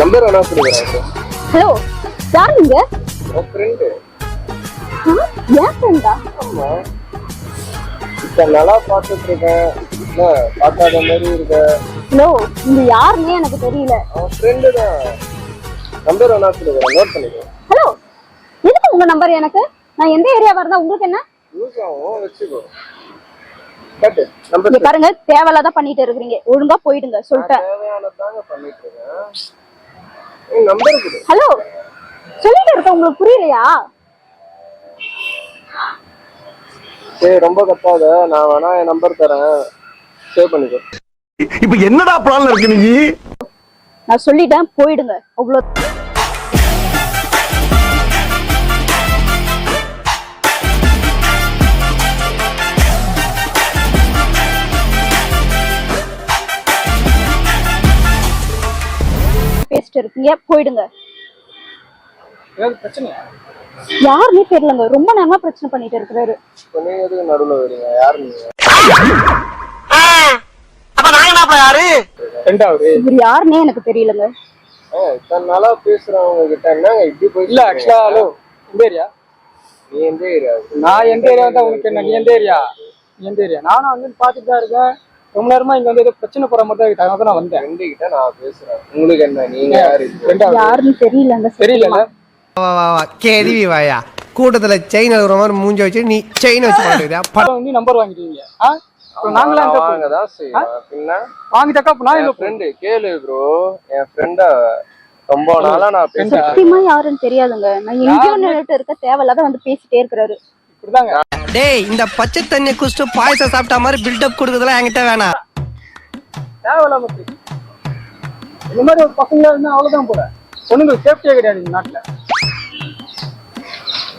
Number வேணா கொடுக்குறேன் hello யார் நீங்க? உன் ஃப்ரெண்டு என் ஃப்ரெண்டா ஆமா. இப்ப நல்லா பார்த்துட்டு இருக்கேன் என்ன பார்க்காத மாதிரி இருக்க? ஹலோ நீங்க யாருன்னே எனக்கு தெரியல. அவன் ஃப்ரெண்டு தான். நம்பர் வேணா கொடுக்குறேன் நோட் பண்ணிக்கோ ஹலோ எதுக்கு உங்க நம்பர் எனக்கு? நான் எந்த ஏரியாவா இருந்தா உங்களுக்கு என்ன? யூஸ் ஆகும் வச்சுக்கோ. கட்டு இங்க நம்பர் பாருங்க தேவையில்லாத பண்ணிட்டு இருக்கிறீங்க. ஒழுங்கா போயிடுங்க சொல்லிட்டேன். தேவையானதாங்க பண்ணிட்டு இருக்கேன். ஹலோ சொல்லிட்டு இருக்க உங்களுக்கு புரியலையா? சரி ரொம்ப கத்தாத. நான் வேணா என் நம்பர் தரேன். சேவ் பண்ணிக்கோ. இப்ப என்னடா பிளான்ல இருக்கு நீ? நான் சொல்லிட்டேன் போயிடுங்க. அவ்வளோ பேசிட்டு இருக்கீங்க போயிடுங்க. யாருன்னே தெரியலங்க. ரொம்ப நேரமா பிரச்சனை பண்ணிட்டு இருக்கிறாரு. இவர் யாருன்னே எனக்கு தெரியலங்க. நாளா பேசுறவங்க கிட்ட என்னங்க இப்படி போய் இல்ல ஆக்சுவலா ஹலோ எந்த ஏரியா? நீ எந்த ஏரியா? நான் எந்த ஏரியா தான் உனக்கு என்ன? நீ எந்த ஏரியா? எந்த ஏரியா? நானும் வந்து பார்த்துட்டு தான் இருக்கேன். ரொம்ப நேரமா இங்க வந்து ஏதோ பிரச்சனை போற மாதிரி தான் இருக்கு. அதனால தான் நான் வந்தேன். ஃப்ரெண்டு கிட்ட நான் பேசுறேன். உங்களுக்கு என்ன? நீங்க யாரு? ரெண்டாவது யாருன்னு தெரியலங்க தெரியல வா வா வா கேள்வி வாயா. கூட்டத்துல செயின் அழுகுற மாதிரி மூஞ்சி வச்சு நீ செயின் வச்சு மாட்டேங்கிறியா படம் வந்து நம்பர் வாங்கிட்டீங்க. ஆ? இப்போ நாங்களாம் எங்க போய் வாங்க தான் செய்வோம் பின்ன? வாங்கிட்டாக்கா அப்ப நான் எங்க என் ஃப்ரெண்டு கேளு ப்ரோ என் ஃப்ரெண்ட ரொம்ப நாளா நான் பேசுறேன் சத்தியமா யாருன்னு தெரியாதுங்க. நான் எங்கேயோ நின்னுட்டு இருக்க தேவையில்லாத வந்து பேசிட்டே இருக்கிறாரு. டேய் இந்த பச்சை தண்ணி குடிச்சிட்டு பாயசம் சாப்பிட்ட மாதிரி பில்டப் கொடுக்குறதுலாம் என்கிட்ட வேணாம். தேவையில்லாம. இந்த மாதிரி ஒரு பசங்களா இருந்தா அவ்வளவுதான் போல. பொண்ணுங்களுக்கு சேஃப்டியே கிடையாது இந்த நாட்டுல.